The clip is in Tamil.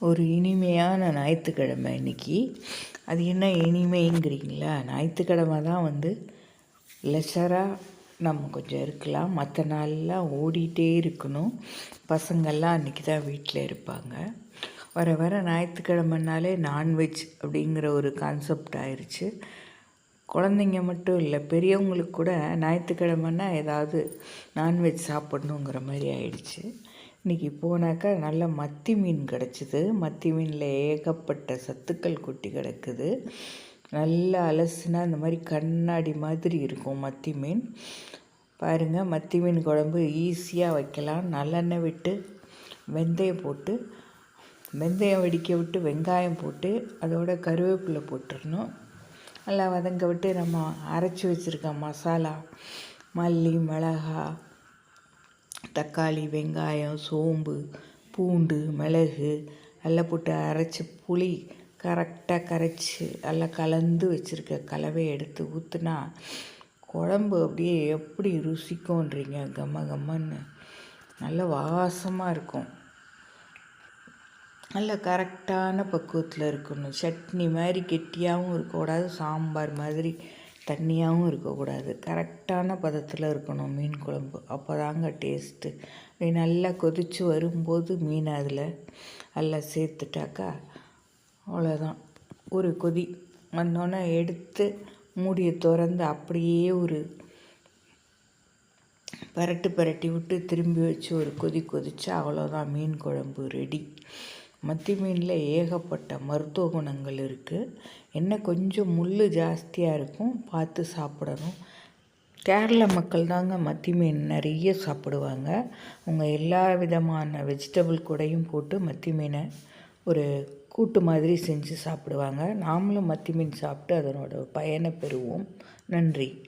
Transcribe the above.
ஒரு இனிமையான ஞாயிற்றுக்கிழமை இன்னைக்கு. அது என்ன இனிமைங்கிறீங்களா? ஞாயிற்றுக்கிழமை தான் வந்து லெஷராக நம்ம கொஞ்சம் இருக்கலாம். மற்ற நாள்லாம் ஓடிட்டே இருக்கணும். பசங்கள்லாம் அன்றைக்கி தான் வீட்டில் இருப்பாங்க. வர வர ஞாயிற்றுக்கிழமைனாலே நான்வெஜ் அப்படிங்கிற ஒரு கான்செப்ட் ஆயிடுச்சு குழந்தைங்க மட்டும் இல்லை பெரியவங்களுக்கு கூட ஞாயிற்றுக்கிழமைன்னா ஏதாவது நான்வெஜ் சாப்பிட்ணுங்கிற மாதிரி ஆயிடுச்சு. இன்றைக்கி போனாக்கா நல்ல மத்தி மீன் கிடச்சிது. மத்தி மீனில் ஏகப்பட்ட சத்துக்கள் கொட்டி கிடக்குது. நல்லா அலசுனா இந்த மாதிரி கண்ணாடி மாதிரி இருக்கும் மத்தி மீன். பாருங்கள் மத்தி மீன் குழம்பு ஈஸியாக வைக்கலாம். நல்லெண்ணெய் விட்டு வெந்தயம் போட்டு வெந்தயம் வெடிக்க விட்டு வெங்காயம் போட்டு அதோட கருவேப்பிலை போட்டுடணும் நல்லா வதங்க விட்டு நம்ம அரைச்சி வச்சுருக்க மசாலா மல்லி மிளகா தக்காளி வெங்காயம் சோம்பு பூண்டு மிளகு எல்லாம் போட்டு அரைச்சி புளி கரெக்டாக கரைச்சி நல்லா கலந்து வச்சுருக்க கலவையை எடுத்து ஊற்றுனா குழம்பு அப்படியே எப்படி ருசிக்கும்ன்றீங்க? கம்ம கம்மன்னு. நல்ல வாசமாக இருக்கும். நல்ல கரெக்டான பக்குவத்தில் இருக்கணும். சட்னி மாதிரி கெட்டியாகவும் இருக்கக்கூடாது. சாம்பார் மாதிரி தண்ணியாகவும் இருக்கக்கூடாது. கரெக்டான பதத்தில் இருக்கணும் மீன் குழம்பு. அப்போ தாங்க டேஸ்ட்டு. அப்படி நல்லா கொதித்து வரும்போது மீன் அதில் நல்லா சேர்த்துட்டாக்கா அவ்வளோதான். ஒரு கொதி வந்தோன்னே எடுத்து மூடியை திறந்து அப்படியே ஒரு பரட்டு பரட்டி விட்டு திரும்பி வச்சு ஒரு கொதி கொதிச்சா அவ்வளோதான். மீன் குழம்பு ரெடி மத்தி மீனில் ஏகப்பட்ட மருத்துவ குணங்கள் இருக்குது என்ன கொஞ்சம் முள் ஜாஸ்தியாக இருக்கும் பார்த்து சாப்பிடணும். கேரள மக்கள் தாங்க மத்தி மீன் நிறைய சாப்பிடுவாங்க. அவங்க எல்லா விதமான வெஜிடபிள் கூடையும் போட்டு மத்தி மீனை ஒரு கூட்டு மாதிரி செஞ்சு சாப்பிடுவாங்க. நாமளும் மத்தி மீன் சாப்பிட்டு அதனோட பயனை பெறுவோம். நன்றி.